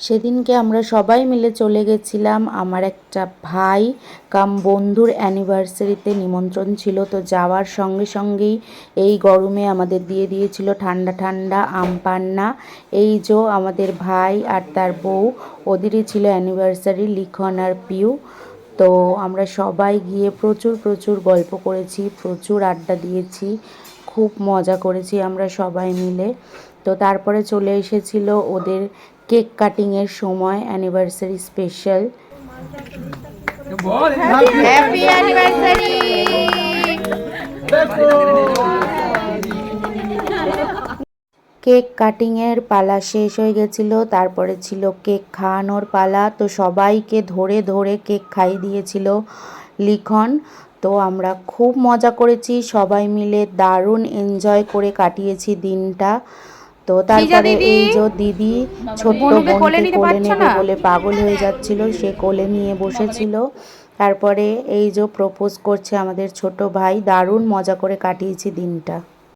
সেদিনকে আমরা সবাই মিলে চলে গেছিলাম। আমার একটা ভাই, কাম বন্ধুর অ্যানিভার্সারিতে নিমন্ত্রণ ছিল, তো যাওয়ার সঙ্গে সঙ্গেই এই গরমে আমাদের দিয়ে দিয়েছিল ঠান্ডা ঠান্ডা আম পান্না। এই যে আমাদের ভাই আর তার বউ, ওদেরই ছিল অ্যানিভার্সারি লিখন আর পিউ। তো আমরা সবাই গিয়ে প্রচুর প্রচুর গল্প করেছি, প্রচুর আড্ডা দিয়েছি, খুব মজা করেছি আমরা সবাই মিলে। তো তারপরে চলে এসেছিল ওদের কেক কাটিংয়ের সময় anniversary special happy anniversary cake কাটিংয়ের পালা শেষ হয়ে গেছিল তারপরে ছিল কেক খাওয়ানোর পালা তো সবাইকে ধরে ধরে কেক খাইয়ে দিয়েছিল লিখন। তো আমরা খুব মজা করেছি সবাই মিলে দারুণ এনজয় করে কাটিয়েছি দিনটা। তো তারপরে এই যে দিদি ছোট্ট বনুকে কোলে নেবে বলে পাগল হয়ে যাচ্ছিল সে কোলে নিয়ে বসেছিল। তারপরে এই যে প্রপোজ করছে আমাদের ছোট ভাই দারুণ মজা করে কাটিয়েছি দিনটা।